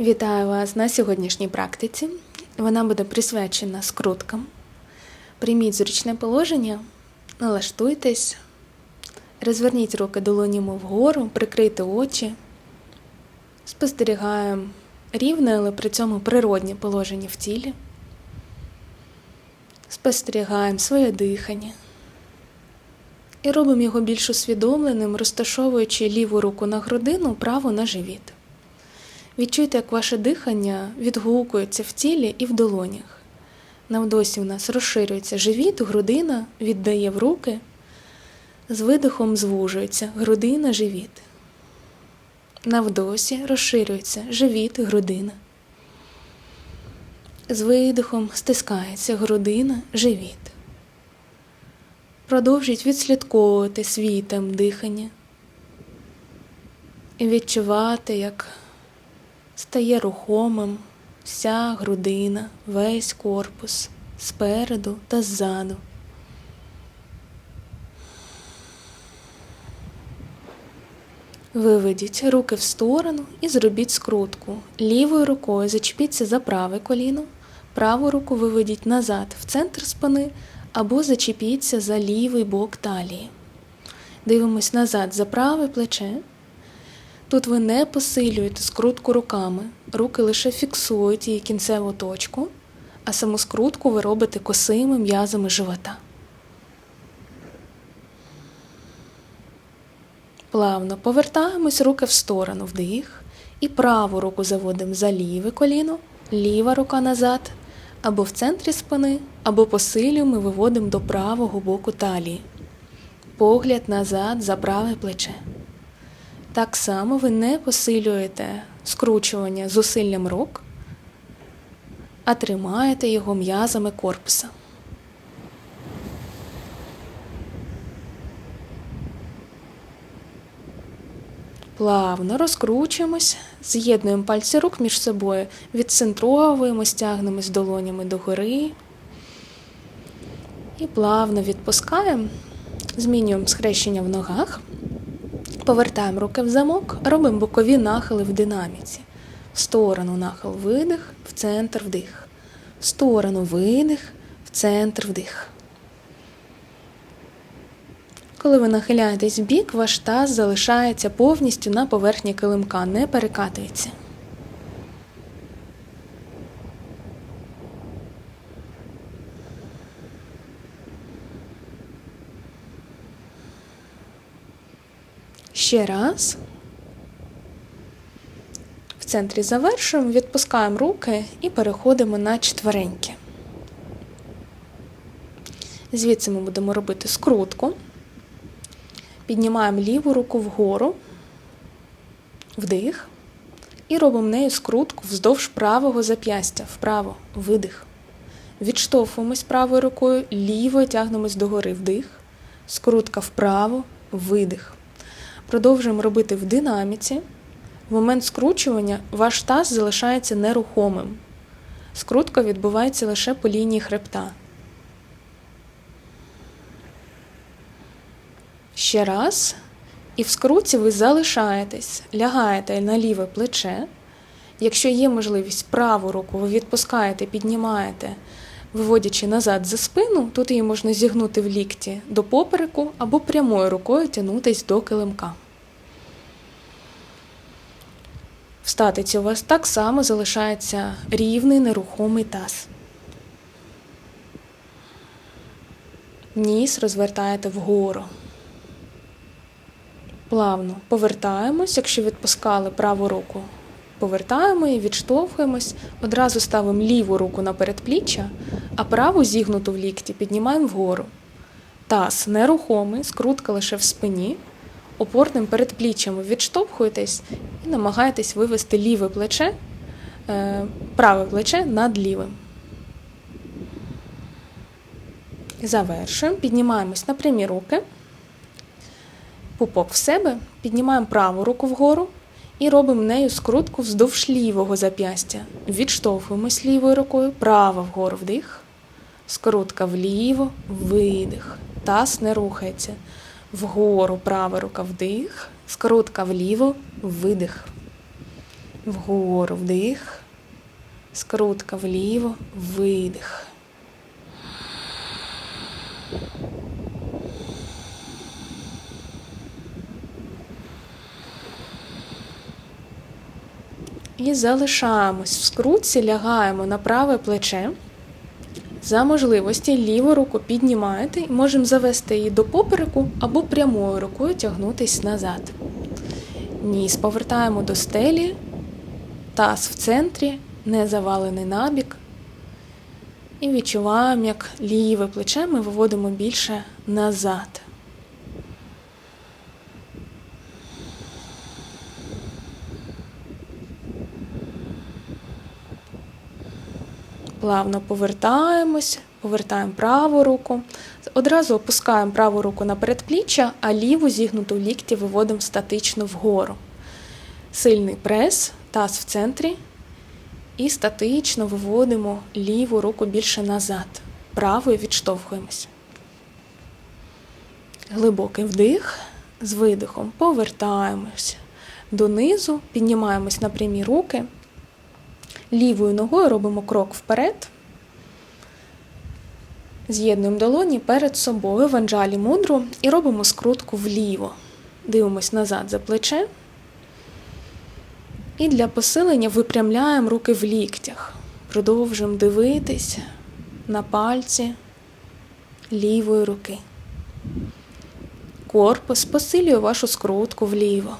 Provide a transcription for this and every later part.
Вітаю вас на сьогоднішній практиці. Вона буде присвячена скруткам. Прийміть зручне положення, налаштуйтесь, розверніть руки долонями вгору, прикрийте очі. Спостерігаємо рівне, але при цьому природнє положення в тілі. Спостерігаємо своє дихання. І робимо його більш усвідомленим, розташовуючи ліву руку на грудину, праву на живіт. Відчуйте, як ваше дихання відгукується в тілі і в долонях. На вдосі у нас розширюється живіт, грудина віддає в руки. З видихом звужується грудина, живіт. На вдосі розширюється живіт, грудина. З видихом стискається грудина, живіт. Продовжіть відслідковувати свій темп дихання і відчувати, як стає рухомим вся грудина, весь корпус спереду та ззаду. Виведіть руки в сторону і зробіть скрутку. Лівою рукою зачепіться за праве коліно, праву руку виведіть назад в центр спини або зачепіться за лівий бок талії. Дивимось назад за праве плече. Тут ви не посилюєте скрутку руками, руки лише фіксують її кінцеву точку, а саму скрутку ви робите косими м'язами живота. Плавно повертаємось руки в сторону вдих і праву руку заводимо за ліве коліно, ліва рука назад, або в центрі спини, або посилюємо і виводимо до правого боку талії. Погляд назад за праве плече. Так само ви не посилюєте скручування зусиллям рук, а тримаєте його м'язами корпуса. Плавно розкручуємось, з'єднуємо пальці рук між собою, відцентровуємо, стягнемось долонями догори і плавно відпускаємо, змінюємо схрещення в ногах. Повертаємо руки в замок, робимо бокові нахили в динаміці. В сторону нахил видих, в центр вдих. В сторону видих, в центр вдих. Коли ви нахиляєтесь в бік, ваш таз залишається повністю на поверхні килимка, не перекатується. Ще раз. В центрі завершуємо, відпускаємо руки і переходимо на четвереньки. Звідси ми будемо робити скрутку. Піднімаємо ліву руку вгору, вдих. І робимо нею скрутку вздовж правого зап'ястя. Вправо, видих. Відштовхуємось правою рукою, лівою тягнемось догори вдих. Скрутка вправо, видих. Продовжуємо робити в динаміці. В момент скручування ваш таз залишається нерухомим. Скрутка відбувається лише по лінії хребта. Ще раз. І в скруті ви залишаєтесь, лягаєте на ліве плече. Якщо є можливість праву руку, ви відпускаєте, піднімаєте, виводячи назад за спину, тут її можна зігнути в лікті до попереку або прямою рукою тягнутись до килимка. В статиці у вас так само залишається рівний нерухомий таз. Ніс розвертаєте вгору. Плавно повертаємось, якщо відпускали праву руку. Повертаємо і відштовхуємось, одразу ставимо ліву руку на передпліччя, а праву зігнуту в лікті піднімаємо вгору. Таз нерухомий, скрутка лише в спині. Опорним передпліччям відштовхуєтесь і намагаєтесь вивести ліве плече, е, праве плече над лівим. Завершуємо, піднімаємось на прямі руки, пупок в себе, піднімаємо праву руку вгору і робимо нею скрутку вздовж лівого зап'ястя. Відштовхуємось лівою рукою, права вгору вдих, скрутка вліво, видих. Таз не рухається. Вгору права рука вдих, скрутка вліво, видих. Вгору вдих. Скрутка вліво, видих. І залишаємось в скрутці, лягаємо на праве плече. За можливості ліву руку піднімаєте і можемо завести її до попереку або прямою рукою тягнутись назад. Ніс повертаємо до стелі, таз в центрі, не завалений набік. І відчуваємо, як ліве плече ми виводимо більше назад. Плавно повертаємось, повертаємо праву руку. Одразу опускаємо праву руку на передпліччя, а ліву зігнуту лікті виводимо статично вгору. Сильний прес, таз в центрі. І статично виводимо ліву руку більше назад. Правою відштовхуємось. Глибокий вдих. З видихом повертаємось донизу, піднімаємось на прямі руки. Лівою ногою робимо крок вперед. З'єднуємо долоні перед собою в анджалі мудру і робимо скрутку вліво. Дивимось назад за плече. І для посилення випрямляємо руки в ліктях. Продовжуємо дивитись на пальці лівої руки. Корпус посилює вашу скрутку вліво.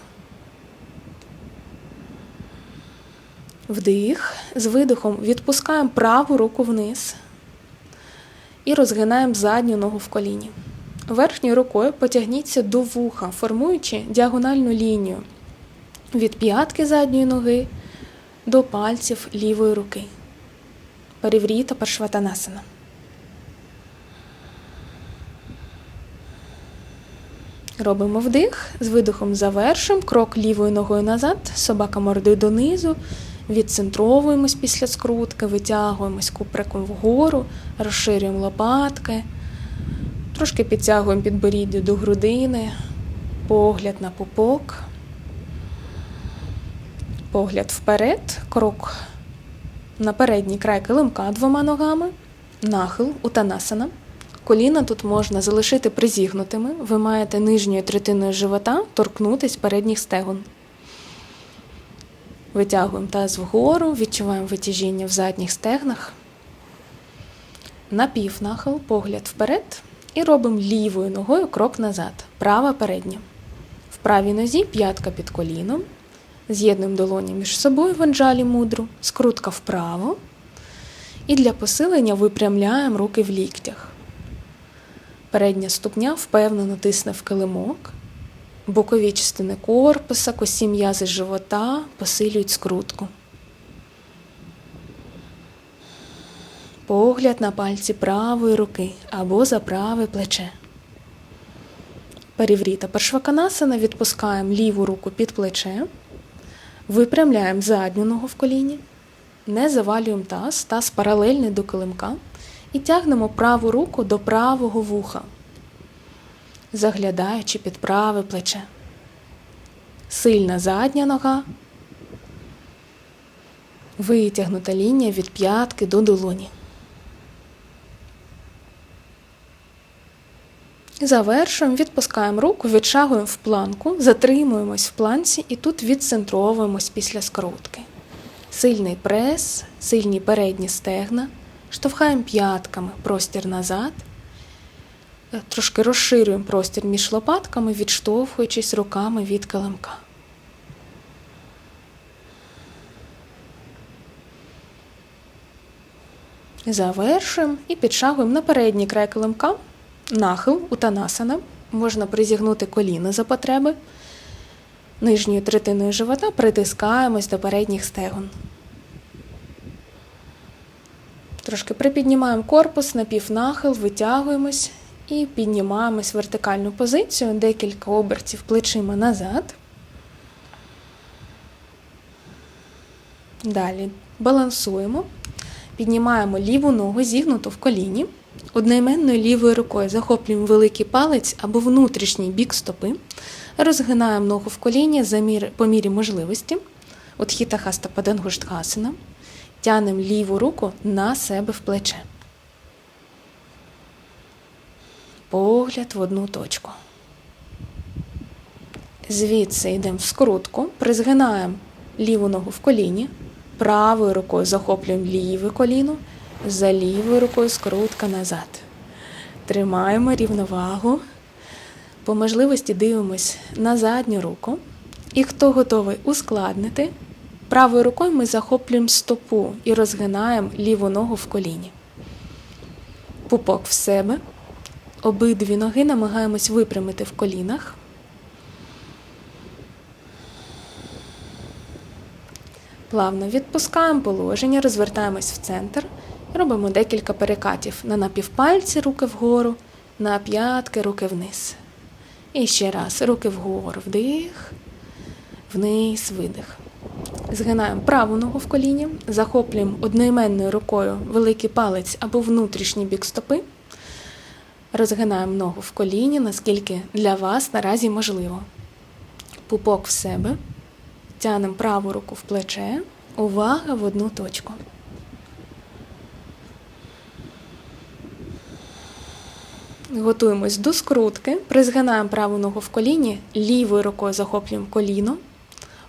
Вдих. З видихом відпускаємо праву руку вниз і розгинаємо задню ногу в коліні. Верхньою рукою потягніться до вуха, формуючи діагональну лінію від п'ятки задньої ноги до пальців лівої руки. Парівріта паршватанасана. Робимо вдих, з видихом завершимо, крок лівою ногою назад, собака мордою донизу, відцентровуємось після скрутки, витягуємось куприком вгору, розширюємо лопатки, трошки підтягуємо підборіддя до грудини, погляд на пупок, погляд вперед, крок на передній край килимка двома ногами, нахил утанасана. Коліна тут можна залишити призігнутими. Ви маєте нижньою третиною живота торкнутись передніх стегон. Витягуємо таз вгору, відчуваємо витяжіння в задніх стегнах. Напівнахил, погляд вперед. І робимо лівою ногою крок назад. Права передня. В правій нозі п'ятка під коліном. З'єднуємо долоні між собою в анджалі мудру, скрутка вправо. І для посилення випрямляємо руки в ліктях. Передня ступня впевнено тисне в килимок. Бокові частини корпуса, косі м'язи живота посилюють скрутку. Погляд на пальці правої руки або за праве плече. Перівріта паршваканасана відпускаємо ліву руку під плече. Випрямляємо задню ногу в коліні. Не завалюємо таз, таз паралельний до килимка. І тягнемо праву руку до правого вуха, заглядаючи під праве плече. Сильна задня нога. Витягнута лінія від п'ятки до долоні. Завершуємо, відпускаємо руку, відшагуємо в планку, затримуємось в планці і тут відцентровуємось після скрутки. Сильний прес, сильні передні стегна. Штовхаємо п'ятками простір назад, трошки розширюємо простір між лопатками, відштовхуючись руками від килимка. Завершуємо і підшагуємо на передній край килимка, нахил утанасана. Можна призігнути коліна за потреби. Нижньою третиною живота притискаємось до передніх стегон. Трошки припіднімаємо корпус, напівнахил, витягуємось і піднімаємось в вертикальну позицію, декілька обертів плечима назад. Далі балансуємо, піднімаємо ліву ногу, зігнуту в коліні. Одноіменною лівою рукою захоплюємо великий палець або внутрішній бік стопи, розгинаємо ногу в коліні за мір, по мірі можливості. Утхіта хаста падангуштхасана. Тянемо ліву руку на себе в плече. Погляд в одну точку. Звідси йдемо в скрутку, призгинаємо ліву ногу в коліні, правою рукою захоплюємо ліве коліно, за лівою рукою скрутка назад. Тримаємо рівновагу. По можливості дивимось на задню руку. І хто готовий ускладнити, правою рукою ми захоплюємо стопу і розгинаємо ліву ногу в коліні. Пупок в себе. Обидві ноги намагаємось випрямити в колінах. Плавно відпускаємо положення, розвертаємось в центр. Робимо декілька перекатів на напівпальці, руки вгору, на п'ятки, руки вниз. І ще раз, руки вгору, вдих, вниз, видих. Згинаємо праву ногу в коліні, захоплюємо одноіменною рукою великий палець або внутрішній бік стопи. Розгинаємо ногу в коліні, наскільки для вас наразі можливо. Пупок в себе. Тянемо праву руку в плече. Увага в одну точку. Готуємось до скрутки. Призгинаємо праву ногу в коліні, лівою рукою захоплюємо коліно,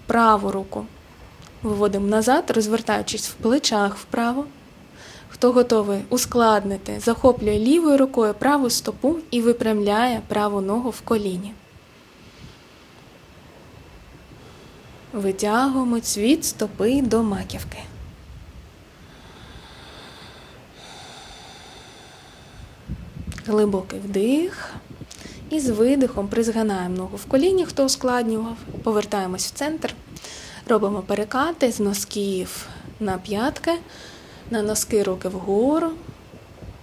праву руку виводимо назад, розвертаючись в плечах вправо. Хто готовий ускладнити, захоплює лівою рукою праву стопу і випрямляє праву ногу в коліні. Витягуємо цвіт стопи до маківки. Глибокий вдих. І з видихом призгинаємо ногу в коліні, хто ускладнював. Повертаємось в центр. Робимо перекати з носків на п'ятки, на носки руки вгору,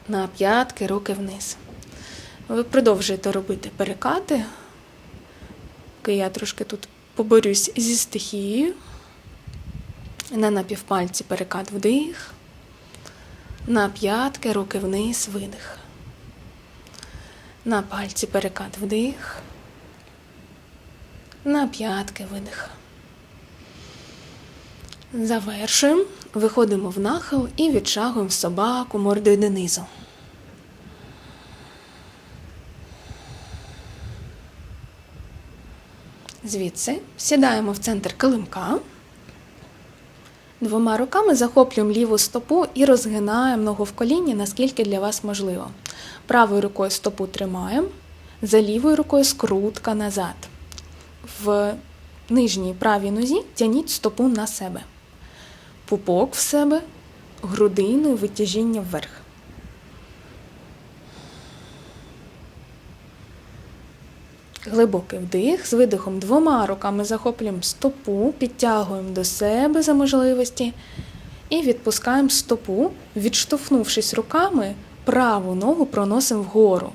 на п'ятки, руки вниз. Ви продовжуєте робити перекати. Я трошки тут поборюсь зі стихією. На напівпальці перекат вдих. На п'ятки, руки вниз, видих. На пальці перекат вдих. На п'ятки видих. Завершуємо. Виходимо в нахил і відшагуємо собаку мордою донизу. Звідси сідаємо в центр килимка. Двома руками захоплюємо ліву стопу і розгинаємо ногу в коліні, наскільки для вас можливо. Правою рукою стопу тримаємо, за лівою рукою скрутка назад. В нижній правій нозі тяніть стопу на себе. Пупок в себе, грудину і витяжіння вверх. Глибокий вдих, з видихом двома руками захоплюємо стопу, підтягуємо до себе за можливості і відпускаємо стопу, відштовхнувшись руками, праву ногу проносимо вгору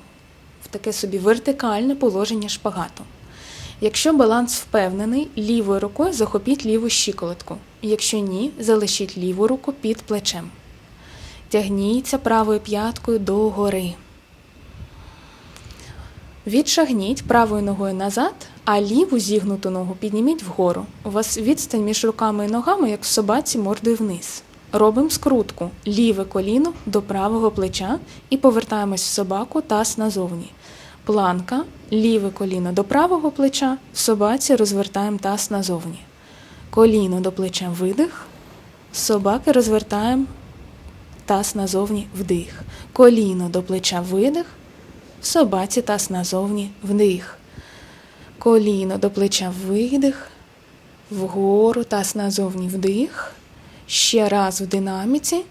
в таке собі вертикальне положення шпагату. Якщо баланс впевнений, лівою рукою захопіть ліву щиколотку. Якщо ні, залишіть ліву руку під плечем. Тягніться правою п'яткою догори. Відшагніть правою ногою назад, а ліву зігнуту ногу підніміть вгору. У вас відстань між руками і ногами, як в собаці мордою вниз. Робимо скрутку. Ліве коліно до правого плеча і повертаємось в собаку таз назовні. Планка, ліве коліно до правого плеча, в собаці розвертаємо таз назовні. Коліно до плеча видих. Собаки розвертаємо таз назовні вдих. Коліно до плеча видих. В собаці таз назовні вдих. Коліно до плеча видих. Вгору таз назовні вдих. Ще раз в динаміці.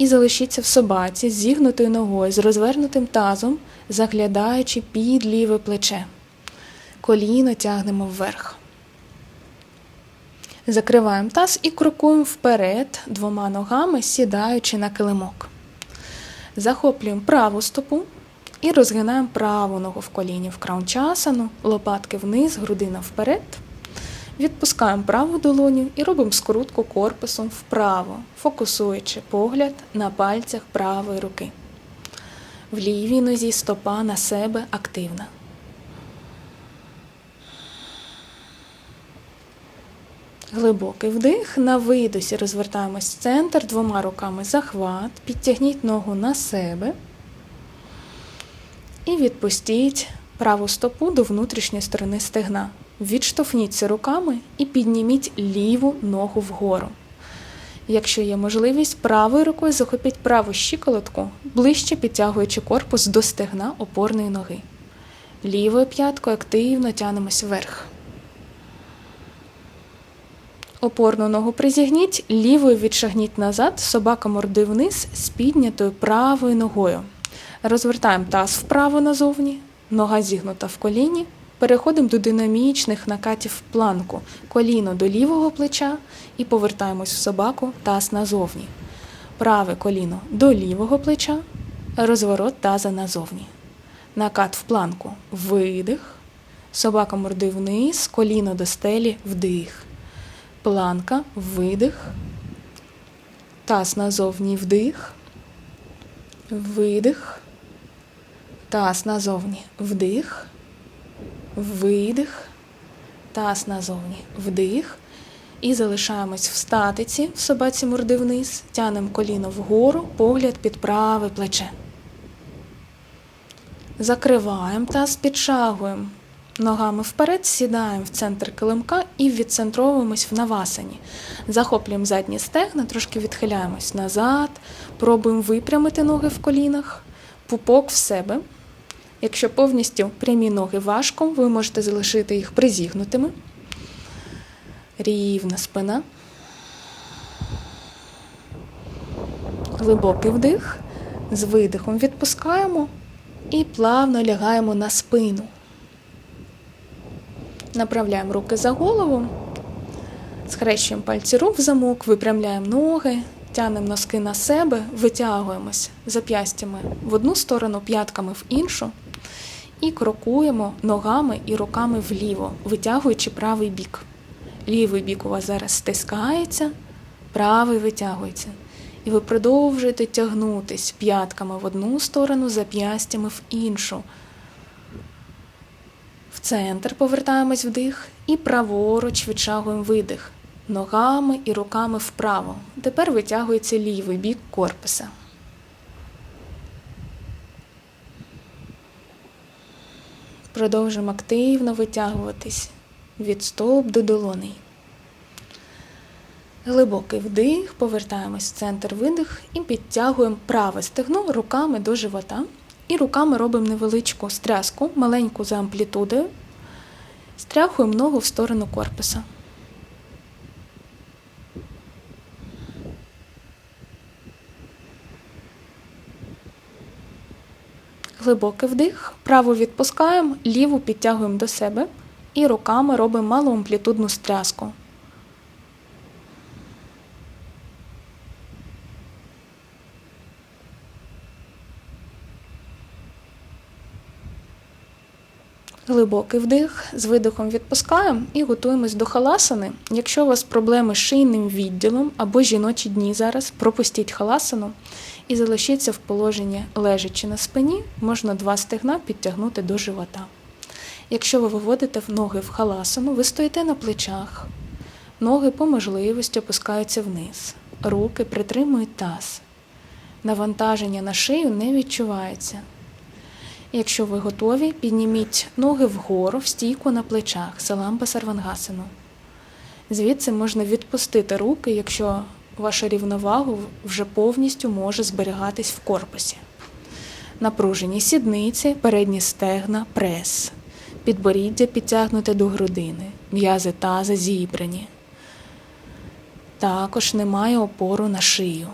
І залишіться в собаці з зігнутою ногою, з розвернутим тазом, заглядаючи під ліве плече. Коліно тягнемо вверх. Закриваємо таз і крокуємо вперед двома ногами, сідаючи на килимок. Захоплюємо праву стопу і розгинаємо праву ногу в коліні в краунчасану, лопатки вниз, грудина вперед. Відпускаємо праву долоню і робимо скрутку корпусом вправо, фокусуючи погляд на пальцях правої руки. В лівій нозі стопа на себе активна. Глибокий вдих. На видосі розвертаємось в центр двома руками захват. Підтягніть ногу на себе. І відпустіть праву стопу до внутрішньої сторони стегна. Відштовхніться руками і підніміть ліву ногу вгору. Якщо є можливість, правою рукою захопіть праву щиколотку, ближче підтягуючи корпус до стегна опорної ноги. Лівою п'яткою активно тянемось вверх. Опорну ногу призігніть, лівою відшагніть назад, собака морди вниз з піднятою правою ногою. Розвертаємо таз вправо назовні, нога зігнута в коліні. Переходимо до динамічних накатів планку, коліно до лівого плеча і повертаємось в собаку, таз назовні. Праве коліно до лівого плеча, розворот таза назовні. Накат в планку. Видих. Собака морди вниз, коліно до стелі, вдих. Планка, видих. Таз назовні вдих. Видих. Таз назовні вдих. Видих. Таз назовні вдих. І залишаємось в статиці в собаці морди вниз. Тянемо коліно вгору, погляд під праве плече. Закриваємо таз, підшагуємо ногами вперед, сідаємо в центр килимка і відцентровуємось в навасані. Захоплюємо задні стегна, трошки відхиляємось назад, пробуємо випрямити ноги в колінах, пупок в себе. Якщо повністю прямі ноги важко, ви можете залишити їх призігнутими. Рівна спина. Глибокий вдих. З видихом відпускаємо і плавно лягаємо на спину. Направляємо руки за голову, схрещуємо пальці рук в замок, випрямляємо ноги, тянемо носки на себе, витягуємось зап'ястями в одну сторону, п'ятками в іншу. І крокуємо ногами і руками вліво, витягуючи правий бік. Лівий бік у вас зараз стискається, правий витягується. І ви продовжуєте тягнутись п'ятками в одну сторону, зап'ястями в іншу. В центр повертаємось вдих і праворуч відшагуємо видих. Ногами і руками вправо. Тепер витягується лівий бік корпуса. Продовжуємо активно витягуватись від стоп до долоней. Глибокий вдих, повертаємось в центр видих і підтягуємо праве стегно руками до живота. І руками робимо невеличку стряску, маленьку за амплітудою. Стряхуємо ногу в сторону корпуса. Глибокий вдих, праву відпускаємо, ліву підтягуємо до себе і руками робимо малу амплітудну стряску. Глибокий вдих, з видихом відпускаємо і готуємось до халасани. Якщо у вас проблеми з шийним відділом або жіночі дні зараз, пропустіть халасану і залишіться в положенні лежачи на спині, можна два стегна підтягнути до живота. Якщо ви виводите ноги в халасану, ви стоїте на плечах, ноги по можливості опускаються вниз, руки притримують таз. Навантаження на шию не відчувається. Якщо ви готові, підніміть ноги вгору в стійку на плечах, саламба сарвангасану. Звідси можна відпустити руки, якщо ваша рівновага вже повністю може зберігатись в корпусі. Напружені сідниці, передні стегна, прес. Підборіддя підтягнуте до грудини, м'язи таза зібрані. Також немає опору на шию.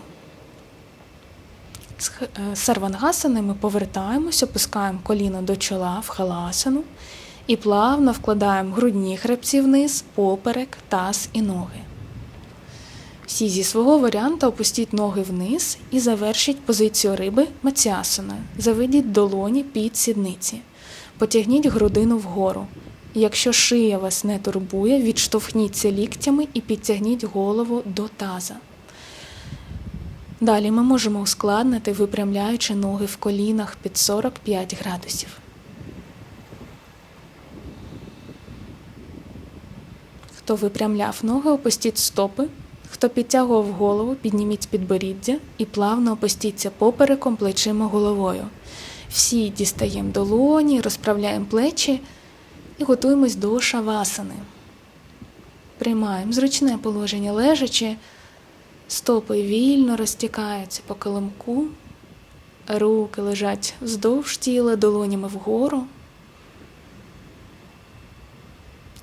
З е, сарвангасани ми повертаємося, опускаємо коліно до чола в халасану і плавно вкладаємо грудні хребці вниз, поперек, таз і ноги. Всі зі свого варіанта опустіть ноги вниз і завершіть позицію риби маціасаною. Заведіть долоні під сідниці. Потягніть грудину вгору. Якщо шия вас не турбує, відштовхніться ліктями і підтягніть голову до таза. Далі ми можемо ускладнити, випрямляючи ноги в колінах під 45 градусів. Хто випрямляв ноги, опустіть стопи. Хто підтягував голову, підніміть підборіддя і плавно опустіться попереком плечима головою. Всі дістаємо долоні, розправляємо плечі і готуємось до шавасани. Приймаємо зручне положення лежачи, стопи вільно розтікаються по килимку, руки лежать вздовж тіла, долонями вгору.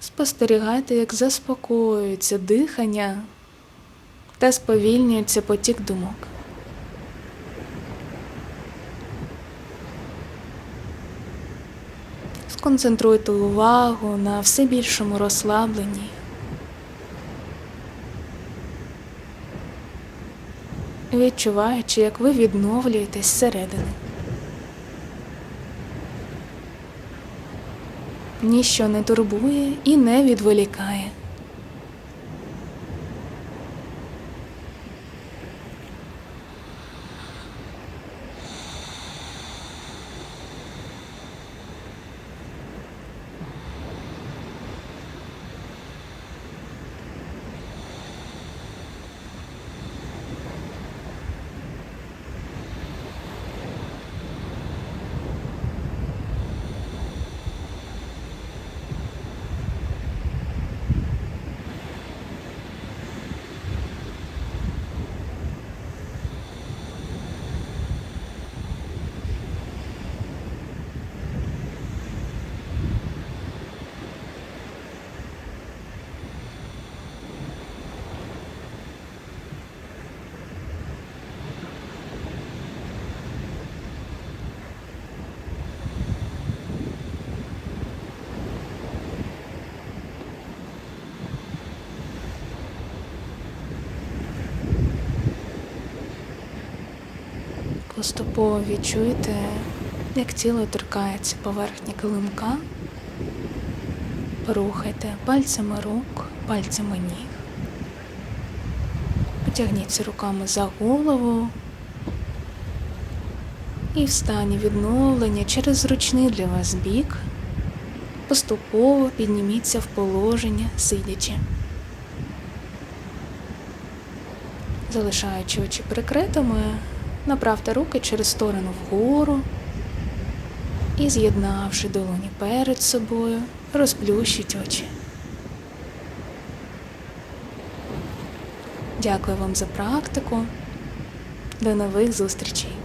Спостерігайте, як заспокоюється дихання та сповільнюється потік думок. Сконцентруйте увагу на все більшому розслабленні. Відчуваючи, як ви відновлюєтесь зсередини. Ніщо не турбує і не відволікає. Поступово відчуйте, як тіло торкається поверхні килимка. Порухайте пальцями рук, пальцями ніг. Потягніться руками за голову. І в стані відновлення через зручний для вас бік поступово підніміться в положення, сидячи. Залишаючи очі прикритими, направте руки через сторону вгору і, з'єднавши долоні перед собою, розплющіть очі. Дякую вам за практику. До нових зустрічей!